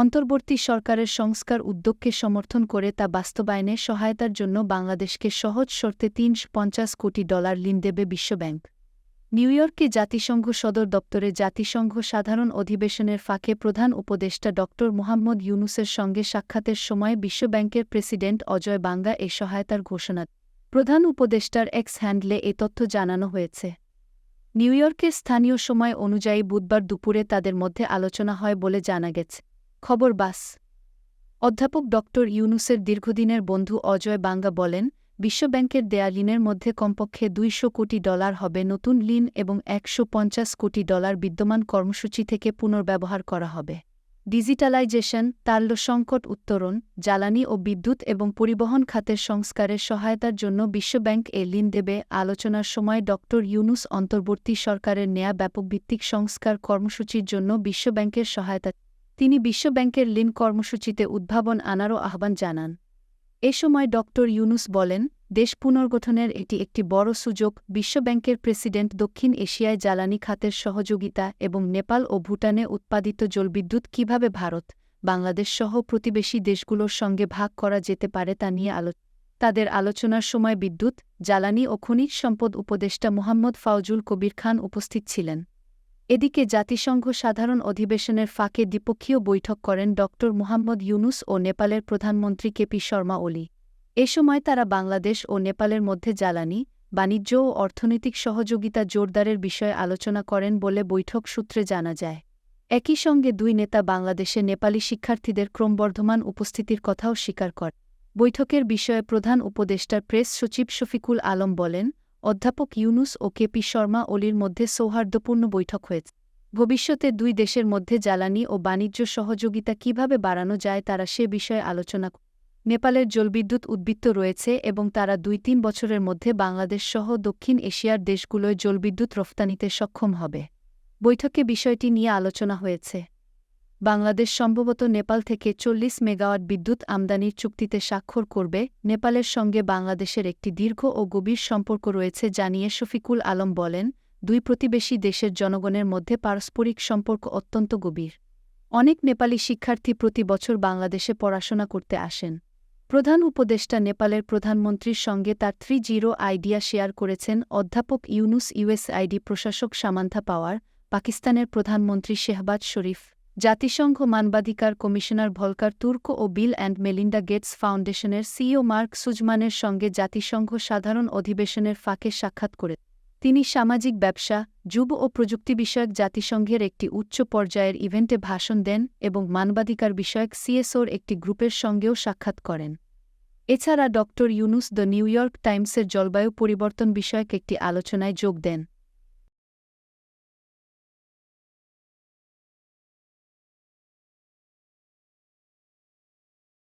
অন্তর্বর্তী সরকারের সংস্কার উদ্যোগকে সমর্থন করে তা বাস্তবায়নে সহায়তার জন্য বাংলাদেশকে সহজ শর্তে তিন পঞ্চাশ কোটি ডলার ঋণ দেবে বিশ্বব্যাংক। নিউ ইয়র্কে জাতিসংঘ সদর দপ্তরে জাতিসংঘ সাধারণ অধিবেশনের ফাঁকে প্রধান উপদেষ্টা ড. মোহাম্মদ ইউনুসের সঙ্গে সাক্ষাতের সময় বিশ্বব্যাংকের প্রেসিডেন্ট অজয় বাঙ্গা এ সহায়তার ঘোষণা। প্রধান উপদেষ্টার এক্স হ্যান্ডলে এ তথ্য জানানো হয়েছে। নিউ ইয়র্কের স্থানীয় সময় অনুযায়ী বুধবার দুপুরে তাদের মধ্যে আলোচনা হয় বলে জানা গেছে। খবর বাস। অধ্যাপক ড ইউনুসের দীর্ঘদিনের বন্ধু অজয় বাঙ্গা বলেন, বিশ্বব্যাংকের দেয়া ঋণের মধ্যে কমপক্ষে দুইশো কোটি ডলার হবে নতুন ঋণ এবং একশো পঞ্চাশ কোটি ডলার বিদ্যমান কর্মসূচি থেকে পুনর্ব্যবহার করা হবে। ডিজিটালাইজেশন তাল্য সংকট উত্তরণ, জ্বালানি ও বিদ্যুৎ এবং পরিবহন খাতের সংস্কারের সহায়তার জন্য বিশ্বব্যাংক এ ঋণ দেবে আলোচনার সময় ড ইউনুস অন্তর্বর্তী সরকারের নেয়া ব্যাপকভিত্তিক সংস্কার কর্মসূচির জন্য বিশ্বব্যাংকের সহায়তা তিনি বিশ্বব্যাংকের লিন কর্মসূচিতে উদ্ভাবন আনারও আহ্বান জানান। এ সময় ড ইউনুস বলেন, দেশ পুনর্গঠনের এটি একটি বড় সুযোগ, বিশ্বব্যাংকের প্রেসিডেন্ট দক্ষিণ এশিয়ায় জ্বালানি খাতের সহযোগিতা এবং নেপাল ও ভুটানে উৎপাদিত জলবিদ্যুৎ কীভাবে ভারত, বাংলাদেশ সহ প্রতিবেশী দেশগুলোর সঙ্গে ভাগ করা যেতে পারে তা নিয়ে আলো, তাদের আলোচনার সময় বিদ্যুৎ, জ্বালানি ও খনিজ সম্পদ উপদেষ্টা মোহাম্মদ ফাউজুল কবির খান উপস্থিত ছিলেন। এদিকে জাতিসংঘ সাধারণ অধিবেশনের ফাঁকে দ্বিপক্ষীয় বৈঠক করেন ড. মোহাম্মদ ইউনুস ও নেপালের প্রধানমন্ত্রী কেপি শর্মা ওলি। এ সময় তারা বাংলাদেশ ও নেপালের মধ্যে জ্বালানি, বাণিজ্য ও অর্থনৈতিক সহযোগিতা জোরদারের বিষয়ে আলোচনা করেন বলে বৈঠক সূত্রে জানা যায়। একই সঙ্গে দুই নেতা বাংলাদেশে নেপালি শিক্ষার্থীদের ক্রমবর্ধমান উপস্থিতির কথাও স্বীকার করে বৈঠকের বিষয়ে প্রধান উপদেষ্টার প্রেস সচিব শফিকুল আলম বলেন অধ্যাপক ইউনুস ও কেপি শর্মা ওলির মধ্যে সৌহার্দ্যপূর্ণ বৈঠক হয়েছে। ভবিষ্যতে দুই দেশের মধ্যে জ্বালানি ও বাণিজ্য সহযোগিতা কীভাবে বাড়ানো যায় তারা সে বিষয়ে আলোচনা নেপালের জলবিদ্যুৎ উদ্বৃত্ত রয়েছে এবং তারা দুই তিন বছরের মধ্যে বাংলাদেশ সহ দক্ষিণ এশিয়ার দেশগুলোয় জলবিদ্যুৎ রফতানিতে সক্ষম হবে। বৈঠকে বিষয়টি নিয়ে আলোচনা হয়েছে। বাংলাদেশ সম্ভবত নেপাল থেকে চল্লিশ মেগাওয়াট বিদ্যুৎ আমদানির চুক্তিতে স্বাক্ষর করবে, নেপালের সঙ্গে বাংলাদেশের একটি দীর্ঘ ও গভীর সম্পর্ক রয়েছে জানিয়ে শফিকুল আলম বলেন, দুই প্রতিবেশী দেশের জনগণের মধ্যে পারস্পরিক সম্পর্ক অত্যন্ত গভীর। অনেক নেপালি শিক্ষার্থী প্রতি বছর বাংলাদেশে পড়াশোনা করতে আসেন। প্রধান উপদেষ্টা নেপালের প্রধানমন্ত্রীর সঙ্গে তার থ্রি জিরো আইডিয়া শেয়ার করেছেন অধ্যাপক ইউনুস ইউএসআইডি প্রশাসক সামান্থা পাওয়ার, পাকিস্তানের প্রধানমন্ত্রী শেহবাজ শরীফ। জাতিসংঘ মানবাধিকার কমিশনার ভলকার তুর্ক ও বিল অ্যান্ড মেলিন্ডা গেটস ফাউন্ডেশনের সিইও মার্ক সুজমানের সঙ্গে জাতিসংঘ সাধারণ অধিবেশনের ফাঁকে সাক্ষাৎ করে। তিনি সামাজিক ব্যবসা, যুব ও প্রযুক্তি বিষয়ক জাতিসংঘের একটি উচ্চ পর্যায়ের ইভেন্টে ভাষণ দেন এবং মানবাধিকার বিষয়ক সিএসওর একটি গ্রুপের সঙ্গেও সাক্ষাৎ করেন। এছাড়া ড ইউনুস দ্য নিউ ইয়র্ক টাইমসের জলবায়ু পরিবর্তন বিষয়ক একটি আলোচনায় যোগ দেন।